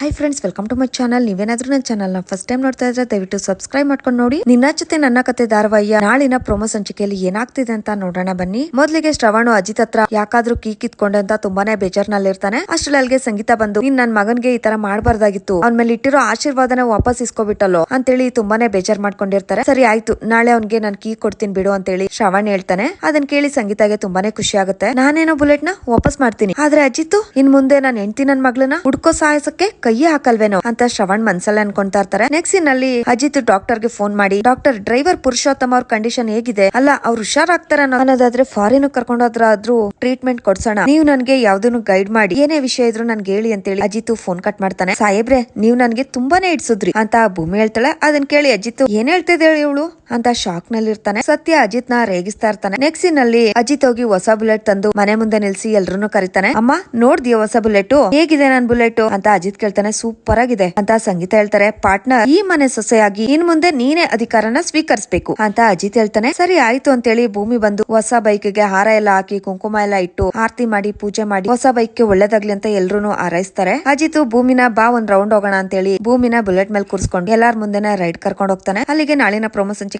Hi friends welcome to my channel ನೀವೇನಾದ್ರೂ ನನ್ನ ಚಾನಲ್ನ ಫಸ್ಟ್ ಟೈಮ್ ನೋಡ್ತಾ ಇದ್ರೆ ದಯವಿಟ್ಟು ಸಬ್ಸ್ಕ್ರೈಬ್ ಮಾಡ್ಕೊಂಡು ನೋಡಿ. ನಿನ್ನ ಜೊತೆ ನನ್ನ ಕತೆ ಧಾರಾವಾಹಿಯ ನಾಳಿನ ಪ್ರೊಮೋ ಸಂಚಿಕೆಯಲ್ಲಿ ಏನಾಗ್ತಿದೆ ಅಂತ ನೋಡೋಣ ಬನ್ನಿ. ಮೊದಲಿಗೆ ಶ್ರವಣ್ ಅಜಿತ್ ಹತ್ರ ಯಾಕಾದ್ರೂ ಕೀ ಅಂತ ತುಂಬಾನೇ ಬೇಜಾರ್ನಲ್ಲಿರ್ತಾನೆ. ಅಷ್ಟ್ರಲ್ಲಿ ಅಲ್ಲಿಗೆ ಸಂಗೀತ ಬಂದು, ನೀನ್ ನನ್ ಮಗನ್ಗೆ ಈ ತರ ಮಾಡಬಾರ್ದಾಗಿತ್ತು. ಅವ್ನ ಮೇಲೆ ಇಟ್ಟಿರೋ ಆಶೀರ್ವಾದನ ವಾಪಸ್ ಇಸ್ಕೊಬಿಟ್ಟಲ್ಲೋ? ಅಂತೇಳಿ ತುಂಬಾನೇ ಬೇಜಾರ್ ಮಾಡ್ಕೊಂಡಿರ್ತಾರೆ. ಸರಿ ಆಯ್ತು, ನಾಳೆ ಅವ್ನ್ಗೆ ನಾನು ಕೀ ಕೊಡ್ತೀನಿ ಬಿಡು ಅಂತೇಳಿ ಶ್ರವಣ್ ಹೇಳ್ತಾನೆ. ಅದನ್ನ ಕೇಳಿ ಸಂಗೀತಾಗೆ ತುಂಬಾನೇ ಖುಷಿ ಆಗುತ್ತೆ. ನಾನೇನೋ ಬುಲೆಟ್ನ ವಾಪಸ್ ಮಾಡ್ತೀನಿ. ಆದ್ರೆ ಅಜಿತ್ ಇನ್ ಮುಂದೆ ನಾನು ಹೆಂಡತಿ ನನ್ ಮಗಳನ್ನ ಹುಡ್ಕೋ ಸಾಹಸಕ್ಕೆ ಕೈಯೇ ಹಾಕಲ್ವೇನೋ ಅಂತ ಶ್ರವಣ್ ಮನ್ಸಲ್ಲಿ ಅನ್ಕೊಂತಾ ಇರ್ತಾರೆ. ನೆಕ್ಸ್ಟ್ನಲ್ಲಿ ಅಜಿತ್ ಡಾಕ್ಟರ್ಗೆ ಫೋನ್ ಮಾಡಿ ಡಾಕ್ಟರ್ ಡ್ರೈವರ್ ಪುರುಷೋತ್ತಮ ಅವ್ರ ಕಂಡೀಷನ್ ಹೇಗಿದೆ? ಅಲ್ಲ, ಅವ್ರು ಹುಷಾರಾಗ್ತಾರ ಅನ್ನೋದಾದ್ರೆ ಫಾರಿನ್ ಕರ್ಕೊಂಡೋದ್ರಾದ್ರೂ ಟ್ರೀಟ್ಮೆಂಟ್ ಕೊಡ್ಸೋಣ. ನೀವು ನನ್ಗೆ ಯಾವ್ದನ್ನು ಗೈಡ್ ಮಾಡಿ. ಏನೇ ವಿಷಯ ಇದ್ರು ನನ್ಗೆ ಹೇಳಿ ಅಂತೇಳಿ ಅಜಿತ್ ಫೋನ್ ಕಟ್ ಮಾಡ್ತಾನೆ. ಸಾಹೇಬ್ರೆ, ನೀವು ನನ್ಗೆ ತುಂಬಾನೇ ಇಡ್ಸುದ್ರಿ ಅಂತ ಭೂಮಿ ಹೇಳ್ತಾಳೆ. ಅದನ್ನ ಕೇಳಿ ಅಜಿತ್, ಏನ್ ಹೇಳ್ತಿದ್ದೇಳಿ ಇವಳು ಅಂತ ಶಾಕ್ನಲ್ಲಿ ಇರ್ತಾನೆ ಸತ್ಯ ಅಜಿತ್ನ ರೇಗಿಸ್ತಾ ಇರ್ತಾನೆ. ನೆಕ್ಸ್ಟ್ನಲ್ಲಿ ಅಜಿತ್ ಹೋಗಿ ಹೊಸ ಬುಲೆಟ್ ತಂದು ಮನೆ ಮುಂದೆ ನಿಲ್ಸಿ ಎಲ್ರು ಕರಿತಾನೆ. ಅಮ್ಮ, ನೋಡ್ದಿಯ ಹೊಸ ಬುಲೆಟ್? ಹೇಗಿದೆ ನನ್ ಬುಲೆಟ್? ಅಂತ ಅಜಿತ್ ಕೇಳ್ತಾನೆ. ಸೂಪರ್ ಆಗಿದೆ ಅಂತ ಸಂಗೀತ ಹೇಳ್ತಾರೆ. ಪಾರ್ಟ್ನರ್ ಈ ಮನೆ ಸೊಸೆಯಾಗಿ ಇನ್ ಮುಂದೆ ನೀನೇ ಅಧಿಕಾರನ ಸ್ವೀಕರಿಸಬೇಕು ಅಂತ ಅಜಿತ್ ಹೇಳ್ತಾನೆ. ಸರಿ, ಆಯ್ತು ಅಂತೇಳಿ ಭೂಮಿ ಬಂದು ಹೊಸ ಬೈಕ್ಗೆ ಹಾರ ಎಲ್ಲ ಹಾಕಿ, ಕುಂಕುಮ ಎಲ್ಲ ಇಟ್ಟು, ಆರತಿ ಮಾಡಿ, ಪೂಜೆ ಮಾಡಿ, ಹೊಸ ಬೈಕ್ಗೆ ಒಳ್ಳೇದಾಗ್ಲಿ ಅಂತ ಎಲ್ರು ಹಾರೈಸ್ತಾರೆ. ಅಜಿತ್, ಭೂಮಿನ ಬಾ, ಒಂದ್ ರೌಂಡ್ ಹೋಗೋಣ ಅಂತೇಳಿ ಭೂಮಿನ ಬುಲೆಟ್ ಮೇಲೆ ಕೂರಿಸ್ಕೊಂಡು ಎಲ್ಲಾರ ಮುಂದೆನೆ ರೈಡ್ ಕರ್ಕೊಂಡು ಹೋಗ್ತಾನೆ. ಅಲ್ಲಿಗೆ ನಾಳಿನ ಪ್ರೊಮೋ ಸಂಚಿಕೆ